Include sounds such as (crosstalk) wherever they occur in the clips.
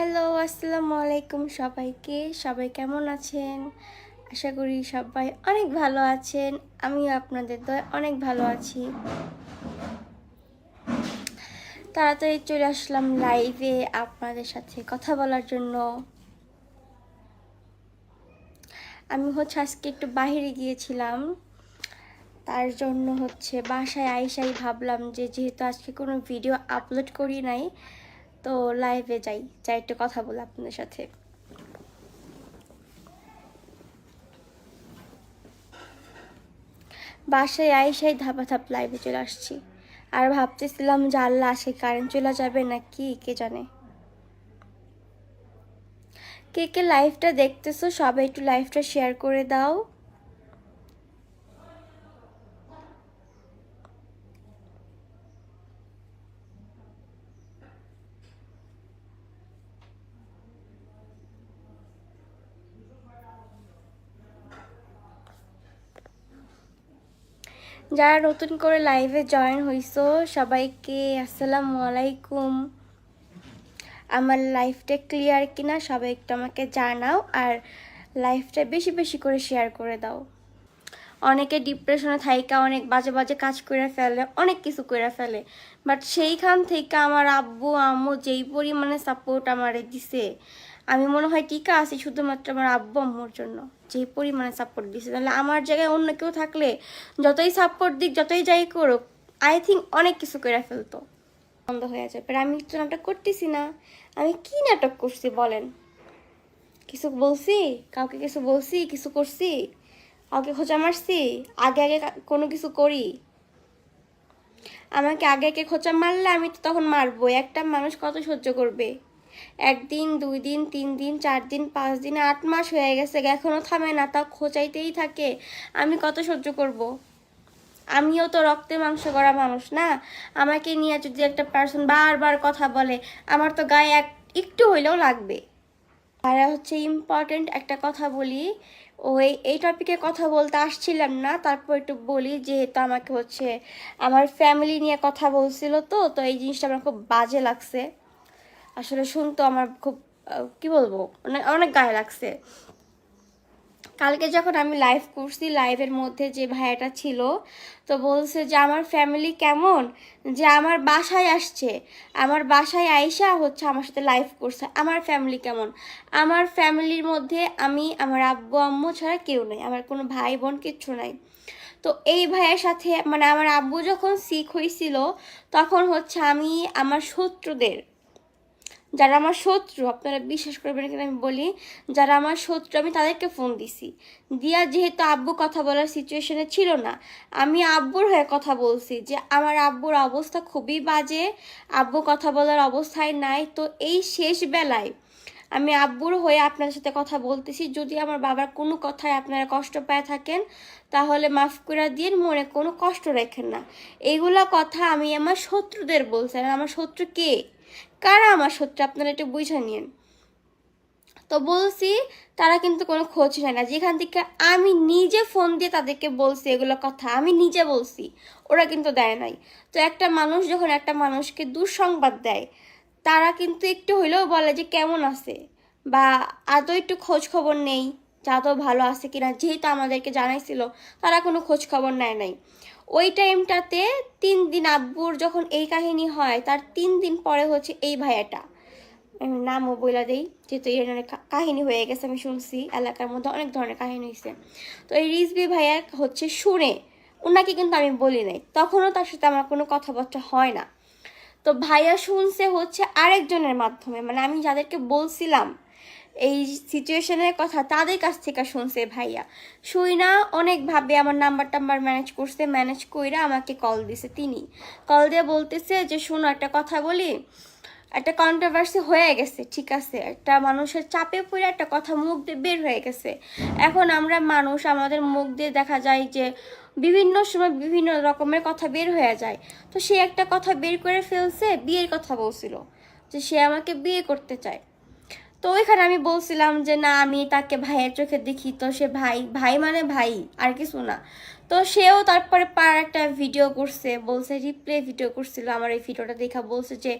Hello আসসালামু আলাইকুম সবাইকে। সবাই কেমন আছেন? আশা করি সবাই অনেক ভালো আছেন। আমি আপনাদের দয় অনেক ভালো আছি। তাড়াতাড়ি চলে আসলাম লাইভে আপনাদের সাথে কথা বলার জন্য। আমি হচ্ছে আজকে একটু বাইরে গিয়েছিলাম। তার জন্য হচ্ছে বাসায় আইসাই ভাবলাম যে যেহেতু আজকে কোনো ভিডিও আপলোড করি নাই তো লাইভে যাই যাই একটু কথা বলে আপনাদের সাথে। বাসায় আইসাই ধাপা ধাপ লাইভে চলে আসছি। আর ভাবতেছিলাম যে আল্লাহ আসে কারেন্ট চলে যাবে না কি কে জানে? কে কে লাইভটা দেখতেছো, সবাই একটু লাইভটা শেয়ার করে দাও। যারা নতুন করে লাইভে জয়েন হইছো, সবাইকে আসসালামু আলাইকুম। আমার লাইফটা ক্লিয়ার কিনা সবাই একটু আমাকে জানাও আর লাইফটা বেশি বেশি করে শেয়ার করে দাও। অনেকে ডিপ্রেশনে থাইকা, অনেক বাজে বাজে কাজ করে ফেলে, অনেক কিছু করে ফেলে। বাট সেইখান থেকে আমার আব্বু, আম্মু যেই পরিমাণে সাপোর্ট আমারে দিছে আমি মনে হয় টিকা আছি শুধুমাত্র আমার আব্বু আম্মুর জন্য যেই পরিমাণে সাপোর্ট দিছে। তাহলে আমার জায়গায় অন্য কেউ থাকলে যতই সাপোর্ট দিক, যতই যাই করুক আই থিঙ্ক অনেক কিছু করে ফেলতো। বন্ধ হয়ে যাবে। আমি তো নাটক করতেছি না। আমি কি নাটক করছি বলেন? কিছু বলছি? কাউকে কিছু বলছি? কিছু করছি? কাউকে খোঁচা মারছি? আগে আগে কোনো কিছু করি? আমাকে আগে আগে খোঁচা মারলে আমি তো তখন মারবো একটা মানুষ কত সহ্য করবে? একদিন দুই দিন তিন দিন চার দিন পাঁচ দিন আট মাস হয়ে গেছে এখনও থামে না তা খোঁচাইতেই থাকে। আমি কত সহ্য করব। আমিও তো রক্তে মাংস করা মানুষ না। আমাকে নিয়ে যদি একটা পার্সন বারবার কথা বলে, আমার তো গায়ে এক একটু হইলেও লাগবে। আর হচ্ছে ইম্পর্টেন্ট একটা কথা বলি। ওই, এই টপিকে কথা বলতে আসছিলাম না, তারপর একটু বলি যেহেতু আমাকে হচ্ছে, আমার ফ্যামিলি নিয়ে কথা বলছিল তো তো এই জিনিসটা আমার খুব বাজে লাগছে। আসলে শুনতো আমার খুব কি বলব অনেক অনেক গায়ে লাগছে। কালকে যখন আমি লাইভ করছি লাইভের মধ্যে যে ভাইয়াটা ছিল, তো বলছে যে, আমার ফ্যামিলি কেমন? যে, আমার বাসায় আসছে। আমার বাসায় আইসা হচ্ছে আমার সাথে লাইভ করছে। আমার ফ্যামিলি কেমন? আমার ফ্যামিলির মধ্যে আমি, আমার আব্বু, আম্মু ছাড়া কেউ নেই। আমার কোনো ভাই, বোন, কিচ্ছু নাই। তো এই ভাইয়ের সাথে মানে আমার আব্বু যখন শিখ হয়েছিল তখন হচ্ছে আমি, আমার শত্রুদের যারা আমার শত্রু, আপনারা বিশ্বাস করবেন কিনা আমি বলি, যারা আমার শত্রু, আমি তাদেরকে ফোন দিছি। দিয়া যেহেতু আব্বু কথা বলার সিচুয়েশনে ছিল না, আমি আব্বুর হয়ে কথা বলছি যে আমার আব্বুর অবস্থা খুবই বাজে, আব্বু কথা বলার অবস্থায় নাই। তো এই শেষ বেলায় আমি আব্বুর হয়ে আপনার সাথে কথা বলতেছি। যদি আমার বাবার কোনো কথায় আপনারা কষ্ট পায় থাকেন, তাহলে মাফ করে দিয়ে মনে কোনো কষ্ট রেখেন না। এইগুলা কথা আমি আমার শত্রুদের বলছি। আমার শত্রু কে? কারা আমার শত্রু? আপনারা একটু বুঝে নিন। তো বলছি, তারা কিন্তু কোনো খোঁজ নেয় না। যেখান থেকে আমি নিজে ফোন দিয়ে তাদেরকে বলছি এগুলো কথা, আমি নিজে বলছি, ওরা কিন্তু দেয় নাই। তো একটা মানুষ যখন একটা মানুষকে দুঃসংবাদ দেয়, তারা কিন্তু একটু হইলেও বলে যে, কেমন আছে? বা, আদৌ একটু খোঁজ খবর নেই? যা তো ভালো আছে কিনা? যেহেতু আমাদেরকে জানাইছিল, তারা কোনো খোঁজ খবর নেয় নাই। ওই টাইমটাতে তিন দিন আব্বুর যখন এই কাহিনী হয়, তার তিন দিন পরে হচ্ছে এই ভাইয়াটা। নামও বইলা দেই, যেহেতু এই ধরনের কাহিনী হয়ে গেছে, আমি শুনছি, এলাকার মধ্যে অনেক ধরনের কাহিনী হয়েছে তো এই রিজবি ভাইয়া হচ্ছে শুনে ওনাকে কিন্তু আমি বলি নাই, তখনও তার সাথে আমার কোনো কথাবার্তা হয় না। তো ভাইয়া শুনছে হচ্ছে আরেকজনের মাধ্যমে মানে আমি যাদেরকে বলছিলাম এই সিচুয়েশনের কথা তাদের কাছ থেকে শুনছে ভাইয়া। শুই না অনেকভাবে আমার নাম্বার টাম্বার ম্যানেজ করছে ম্যানেজ কইরা আমাকে কল দিছে তিনি। কল দিয়ে বলতেছে যে, শোনো, একটা কথা বলি। একটা কন্ট্রোভার্সি হয়ে গেছে, ঠিক আছে? একটা মানুষের চাপে পড়ে একটা কথা মুখ দিয়ে বের হয়ে গেছে। এখন আমরা মানুষ, আমাদের মুখ দিয়ে দেখা যায় যে, বিভিন্ন সময় বিভিন্ন রকমের কথা বের হয়ে যায়। তো সে একটা কথা বের করে ফেলছে, বিয়ের কথা বলছিল। যে সে আমাকে বিয়ে করতে চায়। তো ওইখানে আমি বলছিলাম যে, না, আমি তাকে ভাইয়ের চোখে দেখি। তো সে ভাই ভাই মানে ভাই, আর কিছু না। তো সেও তারপরে পার একটা ভিডিও করছে, বলছে, রিপ্লে ভিডিও করছিল আমার এই ভিডিওটা দেখা। বলছে যে,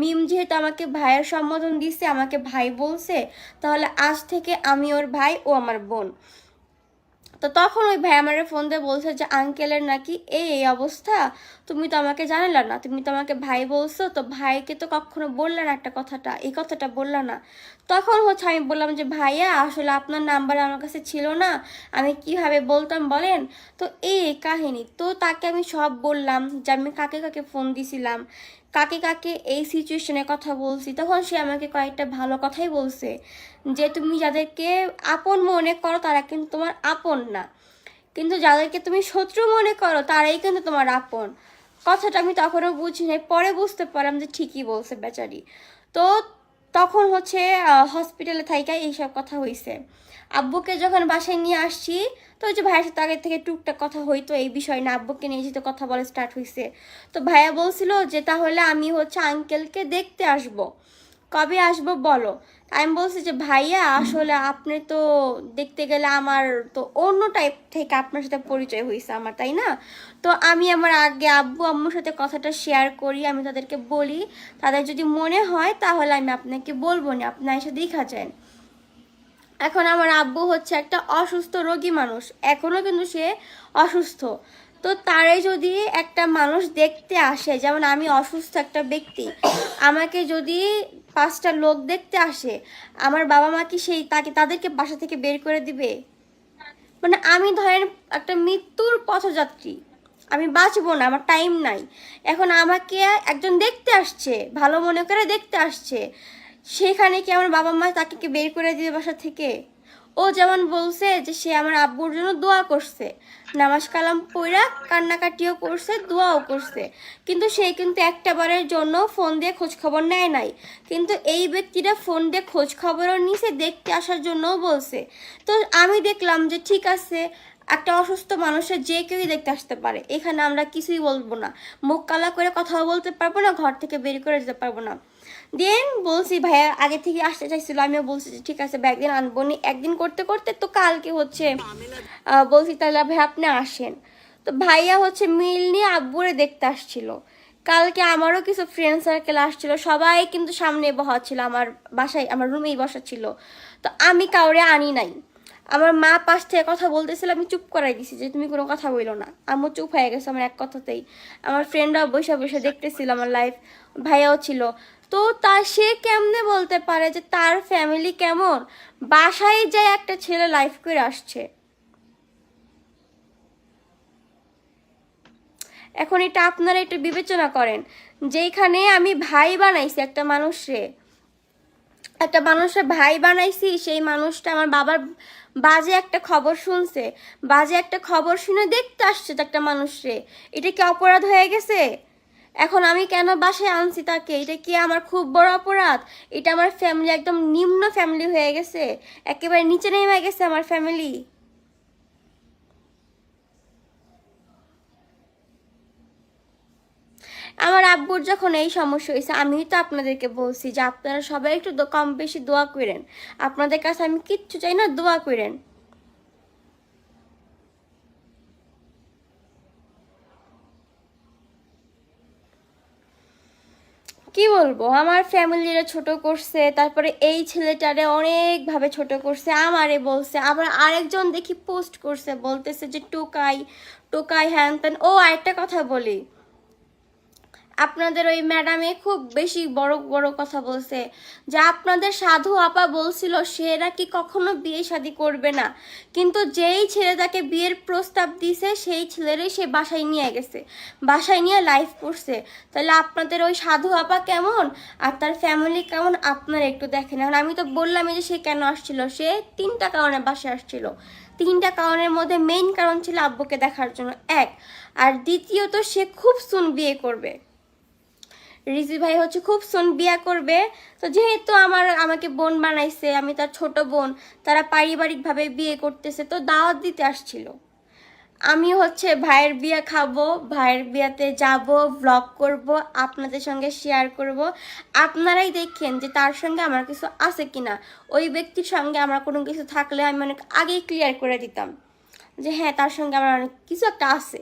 মিম যেহেতু আমাকে ভাইয়ের সম্বোধন দিছে, আমাকে ভাই বলছে, তাহলে আজ থেকে আমি ওর ভাই, ও আমার বোন। তো তখন ওই ভাই আমার ফোন দিয়ে বলছে যে, আঙ্কেলের নাকি এই এই অবস্থা। তুমি তো আমাকে জানালে না। তুমি তো আমাকে ভাই বলছো। তো ভাইকে তো কখনো বললে না একটা কথাটা। এই কথাটা বললা না। তখন হচ্ছে আমি বললাম যে, ভাইয়া, আসলে আপনার নাম্বার আমার কাছে ছিল না। আমি কীভাবে বলতাম বলেন? তো এই কাহিনী। তো তাকে আমি সব বললাম যে, আমি কাকে কাকে ফোন দিছিলাম। কাকে কাকে এই সিচুয়েশনে কথা বলছি, তখন সে আমাকে কয়েকটা ভালো কথাই বলছে। যে তুমি যাদেরকে আপন মনে করো, তারা কিন্তু তোমার আপন না। কিন্তু যাদেরকে তুমি শত্রু মনে করো, তারাই কিন্তু তোমার আপন। কথাটা আমি তখনও বুঝি নাই, পরে বুঝতে পারলাম যে ঠিকই বলছে বেচারি। তো তখন হচ্ছে হসপিটালে থাইকা এইসব কথা হয়েছে আব্বুকে যখন বাসায় নিয়ে আসছি, তো ওই যে ভাইয়ের সাথে আগে থেকে টুকটাক কথা হইতো এই বিষয় না আব্বুকে নিয়ে যেতে কথা বলা স্টার্ট হয়েছে তো ভাইয়া বলছিল যে, তাহলে আমি হচ্ছে আঙ্কেলকে দেখতে আসব। কবে আসব বলো? আমি বলছি যে, ভাইয়া, আসলে আপনি তো দেখতে গেলে আমার তো অন্য টাইপ থেকে আপনার সাথে পরিচয় হয়েছে আমার, তাই না? তো আমি আমার আগে আব্বু আম্মুর সাথে কথাটা শেয়ার করি, আমি তাদেরকে বলি, তাদের যদি মনে হয়, তাহলে আমি আপনাকে বলব না, আপনার এসে দেখা যান এখন আমার আব্বু হচ্ছে একটা অসুস্থ রোগী মানুষ। এখনও কিন্তু সে অসুস্থ। তো তারে যদি একটা মানুষ দেখতে আসে, যেমন আমি অসুস্থ একটা ব্যক্তি, আমাকে যদি পাঁচটা লোক দেখতে আসে, আমার বাবা মা কি সেই তাকে, তাদেরকে বাসা থেকে বের করে দিবে? মানে আমি ধরেন একটা মৃত্যুর পথযাত্রী, আমি বাঁচবো না, আমার টাইম নাই। এখন আমাকে একজন দেখতে আসছে, ভালো মনে করে দেখতে আসছে সেখানে কি আমার বাবা মা তাকে বের করে দিবে বাসা থেকে? ও যেমন বলছে যে সে আমার আব্বুর জন্য দোয়া করছে। নামাজ কালাম পইরা কান্নাকাটিও করছে, দোয়াও করছে। কিন্তু সে কিন্তু একটা বারের জন্য ফোন দিয়ে খোঁজ খবর নেয় নাই। কিন্তু এই ব্যক্তিটা ফোন দিয়ে খোঁজ খবরও নিছে দেখতে আসার জন্যও বলছে। তো আমি দেখলাম যে ঠিক আছে একটা অসুস্থ মানুষের যে কেউই দেখতে আসতে পারে। এখানে আমরা কিছুই বলব না। মুখ কালা করে কথাও বলতে পারব না, ঘর থেকে বের করে যেতে পারব না। দেন বলছি, ভাইয়া, আগে থেকে আসতে চাইছিল। আমিও বলছি যে, ঠিক আছে একদিন আনব নি। একদিন করতে করতে তো কালকে হচ্ছে বলছি, তাহলে ভাই আপনি আসেন। তো ভাইয়া হচ্ছে মিল নিয়ে আব্বুরে দেখতে আসছিল। কালকে আমারও কিছু ফ্রেন্ড সার্কেল আসছিল। সবাই কিন্তু সামনে বসা ছিল, আমার বাসায়, আমার রুমেই বসা ছিল। তো আমি কাউরে আনি নাই। আমার মা পাশ থেকে কথা বলতেছিল, আমি চুপ করাই দিছি যে তুমি কোনো কথা বইলো না। আম্মু চুপ হয়ে গেছে আমার এক কথাতেই। আমার ফ্রেন্ডরাও বসে বসে দেখতেছিল আমার লাইফ ভাইয়াও ছিল। তো তা সে কেমনে বলতে পারে যে তার ফ্যামিলি কেমন? বাসায় যায় একটা ছেলে লাইফ করে আসছে। এখন এটা আপনারা একটু বিবেচনা করেন যেখানে আমি ভাই বানাইছি একটা মানুষরে একটা মানুষের ভাই বানাইছি, সেই মানুষটা আমার বাবার বাজে একটা খবর শুনছে। বাজে একটা খবর শুনে দেখতে আসছে তো একটা মানুষরে এটা কি অপরাধ হয়ে গেছে? এখন আমি কেন বাসায় আনছি তাকে? এটা কি আমার খুব বড় অপরাধ? এটা আমার ফ্যামিলি একদম নিম্ন ফ্যামিলি হয়ে গেছে। একেবারে নিচে নেমে গেছে আমার ফ্যামিলি আমার আব্বুর যখন এই সমস্যা হয়েছে আমি তো আপনাদেরকে বলছি যে আপনারা সবাই একটু কম বেশি দোয়া করেন। আপনাদের কাছে আমি কিচ্ছু চাই না, দোয়া করেন। কি বলব? আমার ফ্যামিলিরা ছোট করছে, তারপরে এই ছেলেটারে অনেকভাবে ছোট করছে, আমারে বলছে। আবার আরেকজন দেখি পোস্ট করছে, বলতেছে যে, টোকাই টোকাই হ্যান ও আরেকটা কথা বলি। আপনাদের ওই ম্যাডামে খুব বেশি বড় বড় কথা বলছে যে আপনাদের সাধু আপা বলছিল সে নাকি কখনো বিয়ে শাদি করবে না। কিন্তু যেই ছেলে তাকে বিয়ের প্রস্তাব দিছে, সেই ছেলেরই সে বাসায় নিয়ে গেছে, বাসায় নিয়ে লাইফ করছে। তাহলে আপনাদের ওই সাধু আপা কেমন? আর তার ফ্যামিলি কেমন? আপনারা একটু দেখেন। এখন আমি তো বললামই যে সে কেন আসছিল? সে তিনটা কারণে বাসায় আসছিল। তিনটা কারণের মধ্যে মেইন কারণ ছিল আব্বুকে দেখার জন্য, এক। আর দ্বিতীয়ত সে খুব সুন বিয়ে করবে। রিজি ভাই হচ্ছে খুব সুন বিয়া করবে। তো যেহেতু আমার, আমাকে বোন বানাইছে, আমি তার ছোট বোন, তারা পারিবারিকভাবে বিয়ে করতেছে, তো দাওয়াত দিতে আসছিল। আমি হচ্ছে ভাইয়ের বিয়ে খাব, ভাইয়ের বিয়াতে যাব ব্লগ করব, আপনাদের সঙ্গে শেয়ার করব। আপনারাই দেখেন যে তার সঙ্গে আমার কিছু আছে কিনা। ওই ব্যক্তির সঙ্গে আমার কোনো কিছু থাকলে আমি অনেক আগেই ক্লিয়ার করে দিতাম যে হ্যাঁ তার সঙ্গে আমার অনেক কিছু একটা আছে।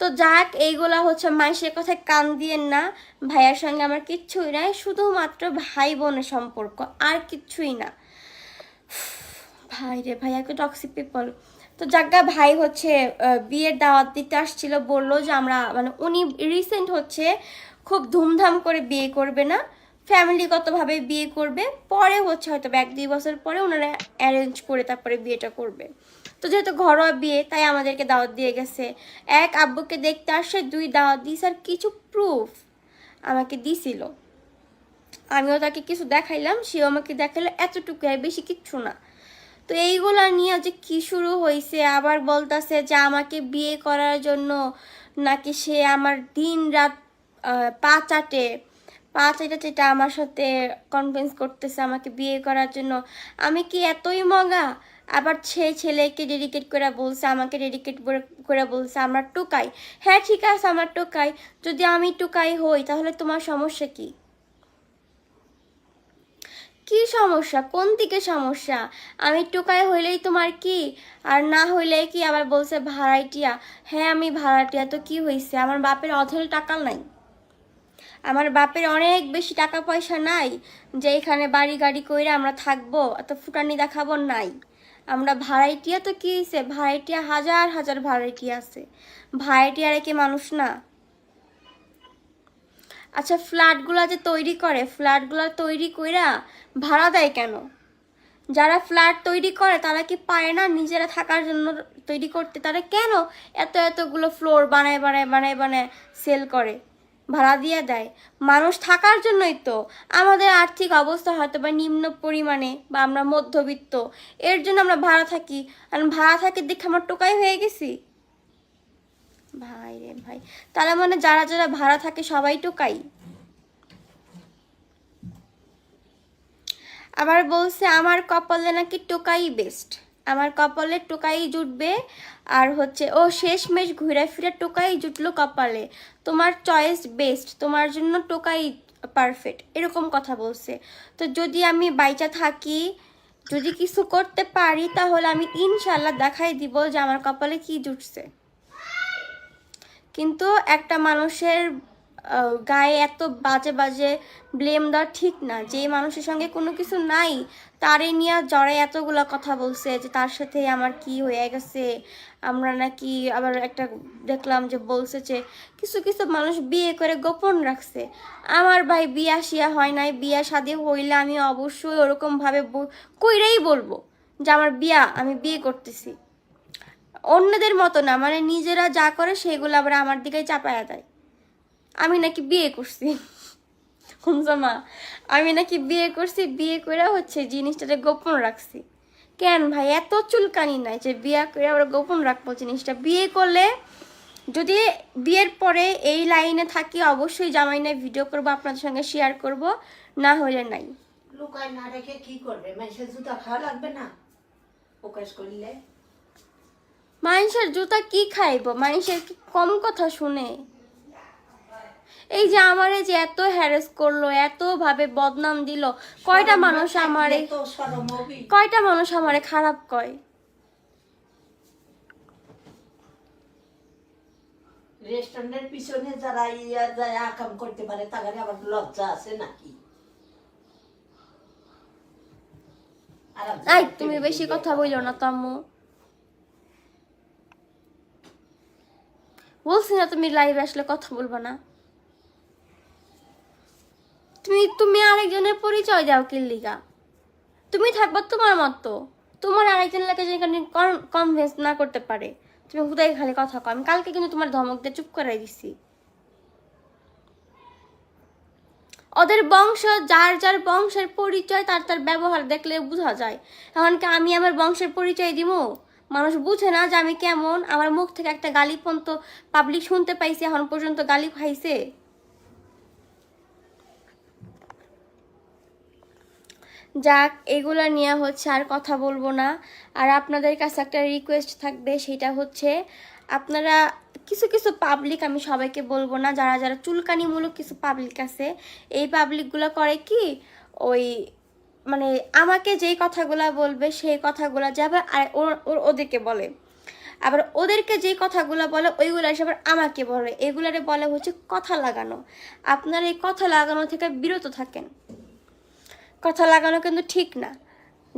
তো যাক, এইগুলা হচ্ছে মানুষের কথায় কান দিয়েন না। ভাইয়ার সঙ্গে আমার কিচ্ছুই নাই, শুধুমাত্র ভাই বোনের সম্পর্ক, আর কিচ্ছুই না। ভাই রে ভাই একটা টক্সিক পিপল তো জাগা ভাই হচ্ছে বিয়ের দাওয়াত দিতে আসছিল, বলল যে আমরা মানে উনি রিসেন্ট হচ্ছে, খুব ধুমধাম করে বিয়ে করবে না। ফ্যামিলিগতভাবে বিয়ে করবে, পরে হচ্ছে হয়তো এক দুই বছর পরে ওনারা অ্যারেঞ্জ করে তারপরে বিয়েটা করবে। তো যেহেতু ঘরোয়া বিয়ে, তাই আমাদেরকে দাওয়াত দিয়ে গেছে। এক আব্বুকে দেখতে আসে, দুই দাওয়াত দিস আর কিছু প্রুফ আমাকে দিছিল। আমিও তাকে কিছু দেখাইলাম, সেও আমাকে দেখাইলো, এতটুকু আর বেশি কিচ্ছু না। তো এইগুলা নিয়ে যে কি শুরু হয়েছে আবার বলতাছে যে আমাকে বিয়ে করার জন্য নাকি সে আমার দিন রাত পা চাটে। পা চাটা চেটা আমার সাথে কনভিন্স করতেছে আমাকে বিয়ে করার জন্য। আমি কি এতই মগা? আবার সে ছেলেকে ডেডিকেট করে বলছে, আমাকে ডেডিকেট করে বলছে, আমরা টুকাই। হ্যাঁ ঠিক আছে, আমার টুকাই। যদি আমি টুকাই হই, তাহলে তোমার সমস্যা কি? কি সমস্যা? কোন দিকে সমস্যা? আমি টোকাই হইলেই তোমার কি? আর না হইলে কি আবার বলছে ভাড়াটিয়া হ্যাঁ আমি ভাড়াটিয়া তো কি হয়েছে আমার বাপের অধল টাকা নাই। আমার বাপের অনেক বেশি টাকা পয়সা নাই, যে এখানে বাড়ি গাড়ি কইরা আমরা থাকব এত ফুটানি দেখাবো নাই। আমরা ভাড়াইটিয়া তো কি হয়েছে ভাড়াইটিয়া হাজার হাজার ভাড়াইটিয়া আছে? ভাড়াইটিয়ারে কি মানুষ না? আচ্ছা ফ্ল্যাটগুলো যে তৈরি করে, ফ্ল্যাটগুলো তৈরি কইরা ভাড়া দেয় কেন? যারা ফ্ল্যাট তৈরি করে, তারা কি পায় না নিজেরা থাকার জন্য তৈরি করতে? তারা কেন এত এতগুলো ফ্লোর বানায় বানায় বানায় বানায় সেল করে? ভাড়া দিয়ে দেয়। মানুষ থাকার জন্যই তো। আমাদের আর্থিক অবস্থা হয়তো বা নিম্ন পরিমাণে বা আমরা মধ্যবিত্ত। এর জন্য আমরা ভাড়া থাকি। আর ভাড়া থাকি দেখে আমার টোকাই হয়ে গেছি। ভাই রে ভাই। তারা মানে যারা যারা ভাড়া থাকে সবাই টোকাই? আবার বলছে, আমার কপালে নাকি টোকাই বেস্ট আমার কপালে টোকাই জুটবে। আর হচ্ছে, ও শেষ মেশ ঘুরে ফিরে টোকাই জুটলো কপালে। তোমার চয়েস বেস্ট তোমার জন্য টোকাই পারফেক্ট এরকম কথা বলছে। তো যদি আমি বাইচা থাকি, যদি কিছু করতে পারি, তাহলে আমি ইনশাল্লাহ দেখাই দিব যে আমার কপালে কি জুটছে। কিন্তু একটা মানুষের গায়ে এত বাজে বাজে ব্লেম দেওয়া ঠিক না। যে মানুষের সঙ্গে কোনো কিছু নাই তারে নিয়ে জড়াই এতগুলো কথা বলছে যে তার সাথে আমার কি হয়ে গেছে? আমরা নাকি আবার একটা দেখলাম যে বলছে যে কিছু কিছু মানুষ বিয়ে করে গোপন রাখছে। আমার ভাই বিয়া শিয়া হয় নাই, বিয়া শাদি হইলে আমি অবশ্যই ওরকমভাবে কইরাই বলব যে আমার বিয়া, আমি বিয়ে করতেছি। অন্যদের মতো না মানে নিজেরা যা করে সেগুলো আবার আমার দিকেই চাপায়া দেয়। আমি নাকি বিয়ে করছি। মা আমি নাকি বিয়ে করছি বিয়ে করে হচ্ছে জিনিসটাতে গোপন রাখছি। কেন ভাই? এত চুলকানি নাই যে বিয়ে করে আবার গোপন রাখব জিনিসটা। বিয়ে করলে যদি বিয়ের পরে এই লাইনে থাকি অবশ্যই জামাই নাই ভিডিও করব আপনাদের সঙ্গে শেয়ার করব। না হলে নাই। লুকায় না রেখে কি করবে? মানুষের জুতা খাওয়া লাগবে না? প্রকাশ করলে। মানুষের জুতা কি খাইব? মানুষের কি কম কথা শুনে। এই যে আমারে যে এত হ্যারেস করল এত ভাবে বদনাম দিল কয়টা মানুষ আমারে কয়টা মানুষ আমারে খারাপ কয়? রেস্টুরেন্টের পিছনে যারা ইয়া যায় আকাম করতে পারে তাদের আবার লজ্জা আছে নাকি? এই তুমি বেশি কথা বইলো না তাম্মু বলছি না তুমি লাইভে আসলে কথা বলব না। তুমি তুমি আরেকজনের পরিচয় দাও কিল্লিগা তুমি থাকবা তোমার মতো। তোমার আরেকজনের লাগে যেখানে কনভিন্স না করতে পারে। তুমি হুদাই খালি কথা কও। আমি কালকে কিন্তু তোমার ধমক দিয়ে চুপ করাই দিছি। ওদের বংশ, যার যার বংশের পরিচয়, তার তার ব্যবহার দেখলে বোঝা যায়। এখন কি আমি আমার বংশের পরিচয় দিব মানুষ বুঝে না যে আমি কেমন। আমার মুখ থেকে একটা গালি পর্যন্ত পাবলিক শুনতে পাইছে, এখন পর্যন্ত গালি খাইছে। যাক, এগুলো নিয়ে হচ্ছে আর কথা বলব না। আর আপনাদের কাছে একটা রিকোয়েস্ট থাকবে, সেটা হচ্ছে, আপনারা কিছু কিছু পাবলিক আমি সবাইকে বলব না, যারা যারা চুলকানিমূলক কিছু পাবলিক আছে, এই পাবলিকগুলো করে কি, ওই মানে আমাকে যেই কথাগুলো বলবে, সেই কথাগুলো যাবে আর ওর- ওদেরকে বলে। আবার ওদেরকে যে কথাগুলো বলে, ওইগুলো এসে আবার আমাকে বলে। এগুলারে বলে হচ্ছে কথা লাগানো। আপনারা এই কথা লাগানো থেকে বিরত থাকেন। কথা লাগানো কিন্তু ঠিক না।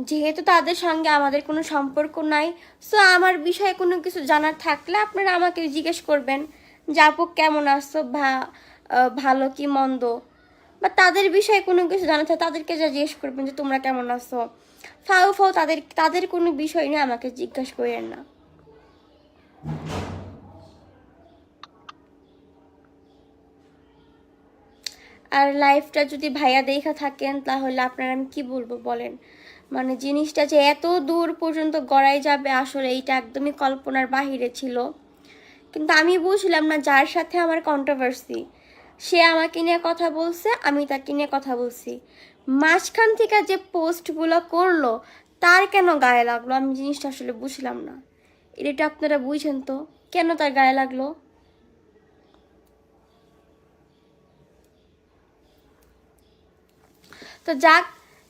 যেহেতু তাদের সঙ্গে আমাদের কোনো সম্পর্ক নাই সো আমার বিষয়ে কোনো কিছু জানার থাকলে আপনারা আমাকে জিজ্ঞেস করবেন যে আপু কেমন আসছো ভালো কি মন্দ? বা তাদের বিষয়ে কোনো কিছু জানার থাকে তাদেরকে যা জিজ্ঞেস করবেন যে তোমরা কেমন আছো? ফাউ ফাউ তাদের তাদের কোনো বিষয় নিয়ে আমাকে জিজ্ঞাসা করেন না। আর লাইফটা যদি ভাইয়া দেখা থাকেন, তাহলে আপনারা আমি কি বলব বলেন? মানে জিনিসটা যে এত দূর পর্যন্ত গড়াই যাবে আসলে এইটা একদমই কল্পনার বাহিরে ছিল। কিন্তু আমি বুঝলাম না যার সাথে আমার কন্ট্রোভার্সি সে আমাকে নিয়ে কথা বলছে, আমি তাকে নিয়ে কথা বলছি। মাঝখান থেকে যে পোস্টগুলো করল, তার কেন গায়ে লাগল? আমি জিনিসটা আসলে বুঝলাম না। এটা আপনারা বুঝেন তো? কেন তার গায়ে লাগল? তো যাক,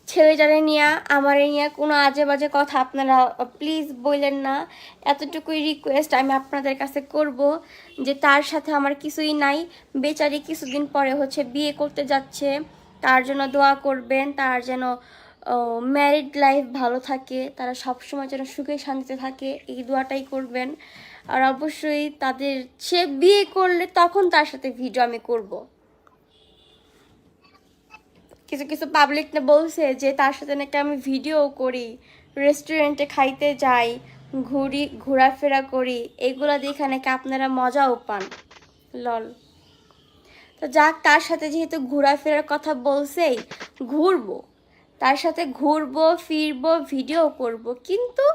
ছেলেটারে নিয়ে, আমার নিয়ে কোনো আজে বাজে কথা আপনারা প্লিজ বললেন না। এতটুকুই রিকোয়েস্ট আমি আপনাদের কাছে করব যে তার সাথে আমার কিছুই নাই। বেচারি কিছুদিন পরে হচ্ছে বিয়ে করতে যাচ্ছে। তার জন্য দোয়া করবেন, তার যেন ম্যারিড লাইফ ভালো থাকে। তারা সবসময় যেন সুখে শান্তিতে থাকে, এই দোয়াটাই করবেন। আর অবশ্যই তাদের, সে বিয়ে করলে তখন তার সাথে ভিডিও আমি করব। কিছু কিছু পাবলিক না বলছে যে তার সাথে নাকি আমি ভিডিও করি রেস্টুরেন্টে খাইতে যাই, ঘুরি, ঘোরাফেরা করি, এগুলো দেখে নাকি আপনারা মজাও পান। লল। তো যাক, তার সাথে যেহেতু ঘোরাফেরার কথা বলছেই, ঘুরবো। তার সাথে ঘুরবো, ফিরবো ভিডিও করব। কিন্তু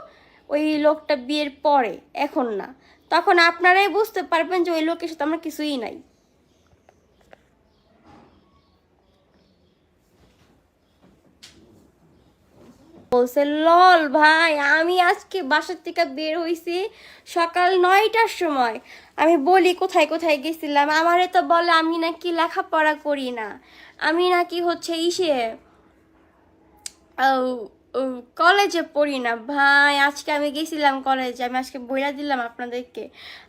ওই লোকটা বিয়ের পরে, এখন না। তখন আপনারাই বুঝতে পারবেন যে ওই লোকের সাথে আমার কিছুই নাই। বলছে, লল ভাই, আমি আজকে বাসার থেকে বের হইছি সকাল নয়টার সময়। আমি বলি, কোথায় কোথায় গেছিলাম? আমারে তো বলে, আমি নাকি লেখাপড়া করি না। আমি নাকি হচ্ছে ইসে কলেজে পড়ি না। ভাই, আজকে আমি গেছিলাম কলেজে, আমি আজকে বইলা দিলাম আপনাদেরকে।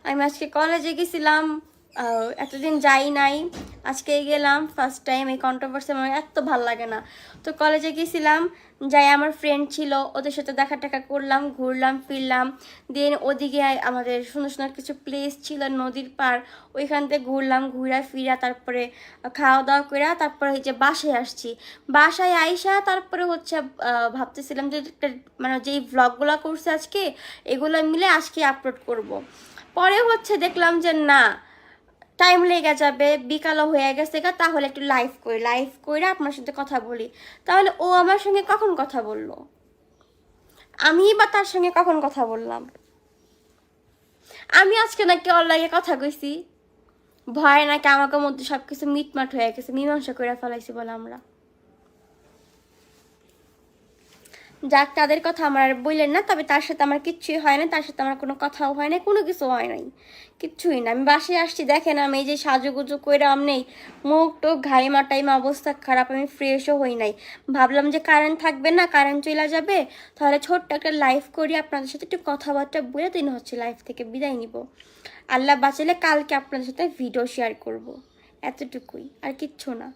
আমি আজকে কলেজে গেছিলাম এতদিন যাই নাই আজকে গেলাম ফার্স্ট টাইম এই কন্ট্রোভার্সি আমার এত ভালো লাগে না। তো কলেজে গেছিলাম, যাই আমার ফ্রেন্ড ছিল, ওদের সাথে দেখা টাকা করলাম, ঘুরলাম, ফিরলাম। দেন ওদিকে আমাদের সুন্দর সুন্দর কিছু প্লেস ছিল, নদীর পার ওইখান থেকে ঘুরলাম, ঘুরা ফিরা, তারপরে খাওয়া দাওয়া করে, তারপরে যে বাসায় আসছি। বাসায় আইসা তারপরে হচ্ছে ভাবতেছিলাম যে মানে যেই ভ্লগগুলো করছে আজকে, এগুলো মিলে আজকে আপলোড করব। পরে হচ্ছে দেখলাম যে না টাইম লেগে যাবে, বিকালও হয়ে গেছে গা, তাহলে একটু লাইভ করি লাইভ করে আপনার সাথে কথা বলি। তাহলে ও আমার সঙ্গে কখন কথা বলল? আমি বা তার সঙ্গে কখন কথা বললাম? আমি আজকে নাকি অনলাইনে কথা কইছি। ভয় নাকি আমাকে মধ্যে সব কিছু মিটমাট হয়ে গেছে, মীমাংসা করে ফেলাইছি বলে আমরা। যাক তাদের কথা আমার আর বললেন না, তবে তার সাথে আমার কিচ্ছুই হয় না তার সাথে আমার কোনো কথাও হয় না কোনো কিছু হয় নাই। কিচ্ছুই না। আমি বাসে আসছি, দেখেন আমি এই যে সাজুগুজু করে নেই, মুখ টুক ঘাইমা টাইমা অবস্থা খারাপ, আমি ফ্রেশও হই নাই। ভাবলাম যে কারেন্ট থাকবে না কারেন্ট চলে যাবে, তাহলে ছোট্ট একটা লাইভ করি, আপনাদের সাথে একটু কথাবার্তা বলে দিন হচ্ছে লাইভ থেকে বিদায় নিব। আল্লাহ বাঁচালে কালকে আপনাদের সাথে ভিডিও শেয়ার করব। এতটুকুই, আর কিচ্ছু না।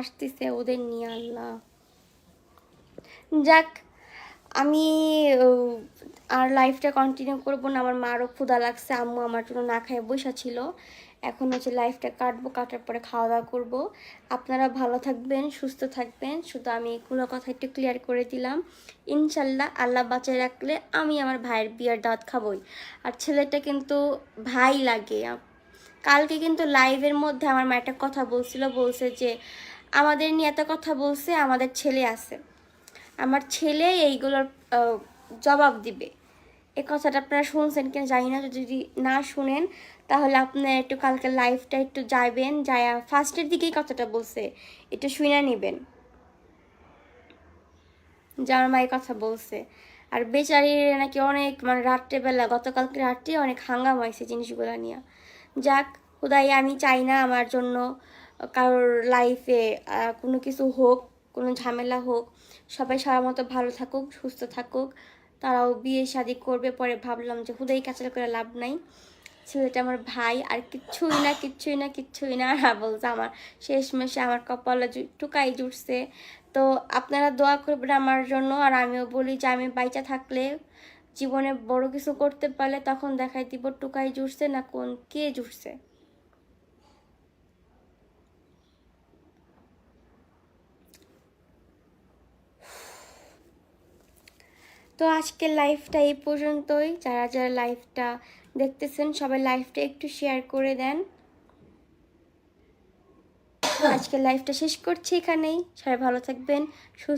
আসতেছে ওদের নিয়ে আল্লাহ। যাক আমি আর লাইফটা কন্টিনিউ করব না। আমার মারও ক্ষুধা লাগছে। আম্মু আমার জন্য না খায় বসা ছিল। এখন হচ্ছে লাইফটা কাটবো, কাটার পরে খাওয়া দাওয়া করব। আপনারা ভালো থাকবেন, সুস্থ থাকবেন। শুধু আমি এগুলো কথা একটু ক্লিয়ার করে দিলাম। ইনশাল্লাহ আল্লাহ বাঁচায় রাখলে আমি আমার ভাইয়ের বিয়ের দাঁত খাবই। আর ছেলেটা কিন্তু ভাই লাগে। কালকে কিন্তু লাইভের মধ্যে আমার মা একটা কথা বলছিল। বলছে যে, আমাদের নিয়ে এত কথা বলছে, আমাদের ছেলে আছে। আমার ছেলে এইগুলোর জবাব দিবে। এ কথাটা আপনারা শুনছেন কিনা জানি না যদি না শুনেন, তাহলে আপনারা একটু কালকে লাইফটা একটু যাইবেন যায় ফার্স্টের দিকেই কথাটা বলছে একটু শুনে নেবেন। যে আমার মায়ের কথা বলছে। আর বেচারির নাকি অনেক মানে রাত্রেবেলা, গতকালকে রাত্রে অনেক হাঙ্গাম হয়েছে জিনিসগুলো নিয়ে। যাক খুদাই আমি চাই না আমার জন্য কারোর লাইফে কোনো কিছু হোক, কোনো ঝামেলা হোক সবাই সবার মতো ভালো থাকুক, সুস্থ থাকুক। তারাও বিয়ে শাদি করবে পরে ভাবলাম যে হুদাই কাচাল করে লাভ নাই। ছেলেটা আমার ভাই আর কিচ্ছুই না কিচ্ছুই না কিচ্ছুই না। আর বলছে আমার শেষমেশে আমার কপালে টুকাই জুটছে। তো আপনারা দোয়া করবেন আমার জন্য আর আমিও বলি যে আমি বাইচা থাকলে জীবনে বড় কিছু করতে পারলে তখন দেখাই দিব টুকাই জুটছে না কোন কে জুটছে। তো আজকের লাইফটা এই পর্যন্তই। যারা যারা লাইফটা দেখতেছেন সবাই লাইফটা একটু শেয়ার করে দেন। (coughs) আজকের লাইফটা শেষ করছি এখানেই। সবাই ভালো থাকবেন সুস্থ